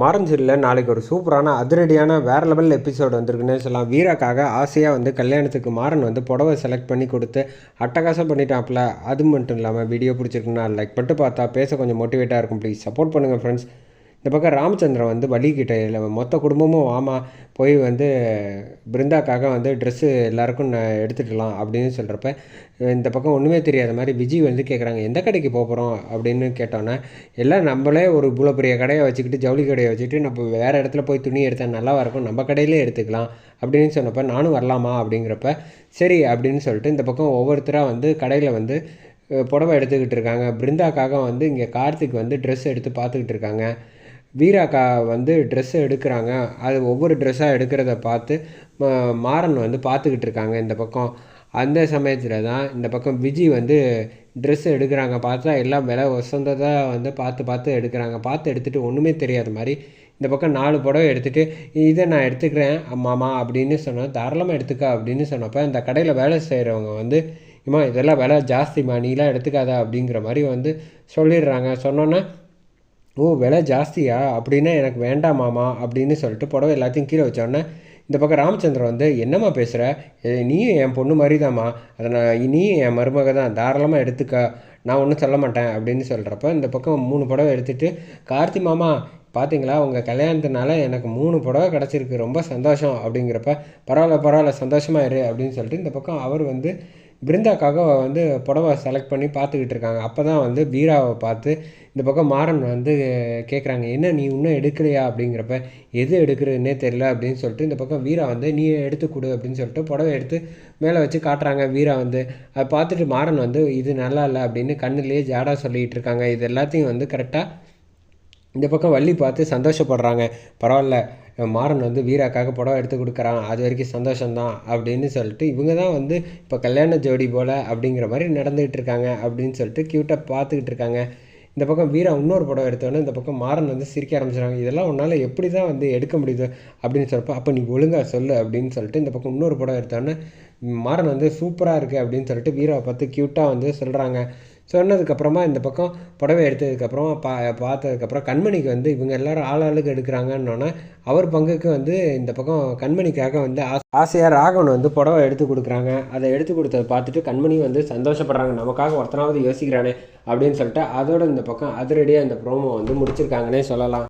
மாரஞ்சூரில் நாளைக்கு ஒரு சூப்பரான அதிரடியான வேறு லெவல் எபிசோடு வந்திருக்குன்னு சொல்லலாம். வீராக்காக ஆசையாக வந்து கல்யாணத்துக்கு மாறன் வந்து புடவை செலக்ட் பண்ணி கொடுத்து அட்டகாசம் பண்ணிட்டாப்புல. அது மட்டும் இல்லாமல் வீடியோ பிடிச்சிருக்குன்னா லைக் பண்ணிட்டு பார்த்தா பேச கொஞ்சம் மோட்டிவேட்டாக இருக்கும். ப்ளீஸ் சப்போர்ட் பண்ணுங்கள் ஃப்ரெண்ட்ஸ் இந்த பக்கம் ராமச்சந்திரன் வந்து வலிக்கிட்ட இல்லை மொத்த குடும்பமும் வாமா போய் வந்து பிருந்தாக்காக வந்து ட்ரெஸ்ஸு எல்லாருக்கும் நான் எடுத்துக்கலாம் அப்படின்னு சொல்கிறப்ப இந்த பக்கம் ஒன்றுமே தெரியாத மாதிரி விஜய் வந்து கேட்குறாங்க எந்த கடைக்கு போக போகிறோம் அப்படின்னு கேட்டோன்னே எல்லாம் நம்மளே ஒரு இவ்வளோ பெரிய கடையை வச்சுக்கிட்டு ஜவுளி கடையை வச்சுக்கிட்டு நம்ம வேறு இடத்துல போய் துணி எடுத்தால் நல்லா இருக்கும்? நம்ம கடையிலே எடுத்துக்கலாம். அப்படின்னு சொன்னப்போ நானும் வரலாமா? அப்படிங்கிறப்ப சரி அப்படின்னு சொல்லிட்டு இந்த பக்கம் ஒவ்வொருத்தராக வந்து கடையில் வந்து புடவை எடுத்துக்கிட்டு இருக்காங்க. பிருந்தாக்காக வந்து இங்கே கார்த்திக் வந்து ட்ரெஸ் எடுத்து பார்த்துக்கிட்டு இருக்காங்க. வீராக்கா வந்து ட்ரெஸ்ஸை எடுக்கிறாங்க. அது ஒவ்வொரு ட்ரெஸ்ஸாக எடுக்கிறத பார்த்து மாறன் வந்து பார்த்துக்கிட்டு இருக்காங்க இந்த பக்கம். அந்த சமயத்தில் தான் இந்த பக்கம் விஜி வந்து ட்ரெஸ் எடுக்கிறாங்க. பார்த்தா எல்லாம் விலை வசந்ததாக வந்து பார்த்து பார்த்து எடுக்கிறாங்க. பார்த்து எடுத்துகிட்டு ஒன்றுமே தெரியாத மாதிரி இந்த பக்கம் நாலு புடவை எடுத்துகிட்டு இதை நான் எடுத்துக்கிறேன் மாமா அப்படின்னு சொன்னேன் தாராளமாக எடுத்துக்க அப்படின்னு சொன்னப்போ இந்த கடையில் வேலை செய்கிறவங்க வந்து இம்மா இதெல்லாம் விலை ஜாஸ்திம்மா நீலாம் எடுத்துக்காத அப்படிங்கிற மாதிரி வந்து சொல்லிடுறாங்க. சொன்னோன்னே ஓ விலை ஜாஸ்தியா? அப்படின்னா எனக்கு வேண்டாம் மாமா அப்படின்னு சொல்லிட்டு புடவை எல்லாத்தையும் கீழே வச்சோடனே இந்த பக்கம் ராமச்சந்திரன் வந்து என்னம்மா பேசுகிற நீயும் என் பொண்ணு மாதிரி தாம்மா அதை நான் நீயும் என் மருமக தான். தாராளமாக எடுத்துக்க. நான் ஒன்றும் சொல்ல மாட்டேன் அப்படின்னு சொல்கிறப்ப இந்த பக்கம் மூணு புடவை எடுத்துட்டு கார்த்தி மாமா பார்த்தீங்களா உங்கள் கல்யாணத்தினால எனக்கு மூணு புடவை கிடச்சிருக்கு. ரொம்ப சந்தோஷம். அப்படிங்கிறப்ப பரவாயில்ல பரவாயில்ல சந்தோஷமாக இரு அப்படின்னு சொல்லிட்டு இந்த பக்கம் அவர் வந்து பிருந்தாக்காக வந்து புடவை செலக்ட் பண்ணி பார்த்துக்கிட்டு இருக்காங்க. அப்போ தான் வந்து பீராவை பார்த்து இந்த பக்கம் மாறன் வந்து கேட்குறாங்க என்ன நீ இன்னும் எடுக்கலையா? அப்படிங்கிறப்ப எது எடுக்கிறதுனே தெரில அப்படின்னு சொல்லிட்டு இந்த பக்கம் வீரா வந்து நீ எடுத்து கொடு அப்படின்னு சொல்லிட்டு புடவை எடுத்து மேலே வச்சு காட்டுறாங்க வீரா வந்து. அதை பார்த்துட்டு மாறன் வந்து இது நல்லா இல்லை அப்படின்னு கண்ணுலேயே ஜாடாக சொல்லிகிட்டு இருக்காங்க. இது எல்லாத்தையும் வந்து கரெக்டாக இந்த பக்கம் வள்ளி பார்த்து சந்தோஷப்படுறாங்க. பரவாயில்ல மாறன் வந்து வீராக்காக புடவை எடுத்து கொடுக்குறான் அது வரைக்கும் சந்தோஷம்தான் அப்படின்னு சொல்லிட்டு இவங்க தான் வந்து இப்போ கல்யாண ஜோடி போல் அப்படிங்கிற மாதிரி நடந்துகிட்டு இருக்காங்க அப்படின்னு சொல்லிட்டு க்யூட்டாக பார்த்துக்கிட்டு இருக்காங்க. இந்த பக்கம் வீரா இன்னொரு படம் எடுத்தோன்னே இந்த பக்கம் மாறன் வந்து சிரிக்க ஆரம்பிச்சிடுறாங்க. இதெல்லாம் உன்னால் எப்படி தான் வந்து எடுக்க முடியுது அப்படின்னு சொல்கிறப்ப அப்போ நீ ஒழுங்கா சொல்லு அப்படின்னு சொல்லிட்டு இந்த பக்கம் இன்னொரு படம் எடுத்தோன்னே மாறன் வந்து சூப்பராக இருக்குது அப்படின்னு சொல்லிட்டு வீராவை பார்த்து க்யூட்டாக வந்து சொல்கிறாங்க சொன்னதுக்கப்புறமா இந்த பக்கம் புடவை எடுத்ததுக்கப்புறமா பா பார்த்ததுக்கப்புறம் கண்மணிக்கு வந்து இவங்க எல்லாரும் ஆள் ஆளுக்கு எடுக்கிறாங்கன்னொன்னே அவர் பங்குக்கு வந்து இந்த பக்கம் கண்மணிக்காக வந்து ஆசை ஆசையாக ராகவன் வந்து புடவை எடுத்து கொடுக்குறாங்க. அதை எடுத்து கொடுத்ததை பார்த்துட்டு கண்மணி வந்து சந்தோஷப்படுறாங்க. நமக்காக ஒருத்தனாவது யோசிக்கிறானே அப்படின்னு சொல்லிட்டு அதோட இந்த பக்கம் அதிரடியாக இந்த ப்ரோமோ வந்து முடிச்சிருக்காங்கன்னே சொல்லலாம்.